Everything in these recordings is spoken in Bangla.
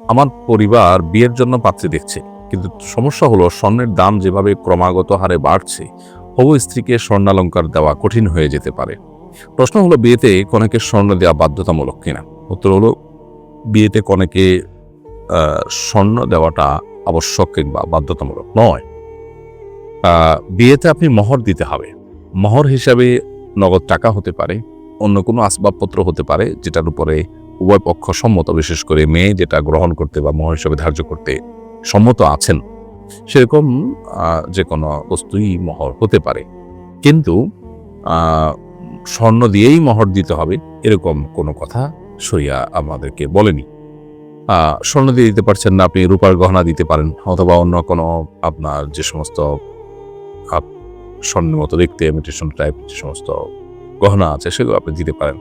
আমার পরিবার বিয়ের জন্য পাত্রী দেখছে, কিন্তু সমস্যা হলো স্বর্ণের দাম যেভাবে ক্রমাগত হারে বাড়ছে, হবু স্ত্রীকে স্বর্ণালঙ্কার দেওয়া কঠিন হয়ে যেতে পারে। প্রশ্ন হলো বিয়েতে কনেকে স্বর্ণ দেওয়া বাধ্যতামূলক কিনা? উত্তর হলো বিয়েতে কনেকে স্বর্ণ দেওয়াটা আবশ্যক কিংবা বাধ্যতামূলক নয়। বিয়েতে আপনি মহর দিতে হবে। মহর হিসাবে নগদ টাকা হতে পারে, অন্য কোনো আসবাবপত্র হতে পারে, যেটার উপরে উভয় পক্ষ সম্মত, বিশেষ করে মেয়ে যেটা গ্রহণ করতে বা মহ হিসাবে ধার্য করতে সম্মত আছেন, সেরকম যে কোনো বস্তুই মহর হতে পারে। কিন্তু স্বর্ণ দিয়েই মহর দিতে হবে, এরকম কোনো কথা সরিয়া আমাদেরকে বলেনি। স্বর্ণ দিয়ে দিতে পারছেন না, আপনি রূপার গহনা দিতে পারেন, অথবা অন্য কোনো আপনার যে সমস্ত স্বর্ণের মতো দেখতে ইমিটেশন টাইপ যে সমস্ত গহনা আছে, সেগুলো আপনি দিতে পারেন।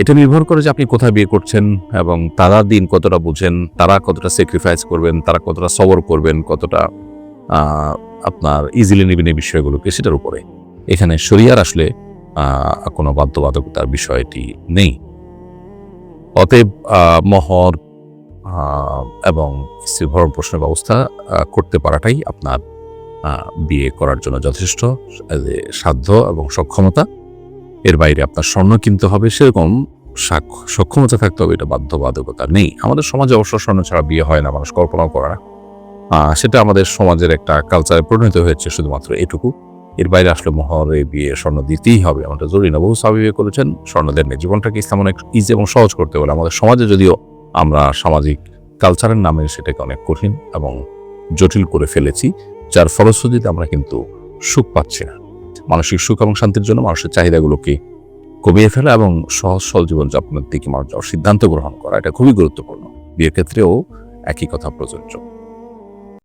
এটা নির্ভর করে যে আপনি কোথায় বিয়ে করছেন এবং তারা দিন কতটা বুঝেন, তারা কতটা স্যাক্রিফাইস করবেন, তারা কতটা সবর করবেন, কতটা আপনার ইজিলি নেবেন এই বিষয়গুলোকে সেটার উপরে। এখানে শরিয়ার আসলে কোনো বাধ্যবাধকতার বিষয়টি নেই। অতএব মহর এবং স্ত্রী ভরণ ব্যবস্থা করতে পারাটাই আপনার বিয়ে করার জন্য যথেষ্ট সাধ্য এবং সক্ষমতা। এর বাইরে আপনার স্বর্ণ কিনতে হবে, সেরকম সাক্ষ- সক্ষমতা থাকতে হবে, এটা বাধ্যবাধকতা নেই। আমাদের সমাজে অবশ্য স্বর্ণ ছাড়া বিয়ে হয় না, মানুষ কল্পনাও করে না। সেটা আমাদের সমাজের একটা কালচারে পরিণত হয়েছে শুধুমাত্র এটুকু। এর বাইরে আসলে মহরে বিয়ে স্বর্ণ দিতেই হবে আমাদের জরুরি না। বহু সাহাবি বিয়ে করেছেন স্বর্ণ দেননি জীবনটাকে ইসলাম অনেক ইজি এবং সহজ করতে বলে। আমাদের সমাজে যদিও আমরা সামাজিক কালচারের নামে সেটাকে অনেক কঠিন এবং জটিল করে ফেলেছি, যার ফলশ্রুতিতে আমরা কিন্তু সুখ পাচ্ছি না। মানসিক সুখ এবং শান্তির জন্য মানুষের চাহিদাগুলোকে কমিয়ে ফেলা এবং সহজ সহজ জীবনযাপনের দিকে মানুষ সিদ্ধান্ত গ্রহণ করা, এটা খুবই গুরুত্বপূর্ণ। বিয়ের ক্ষেত্রেও একই কথা প্রযোজ্য।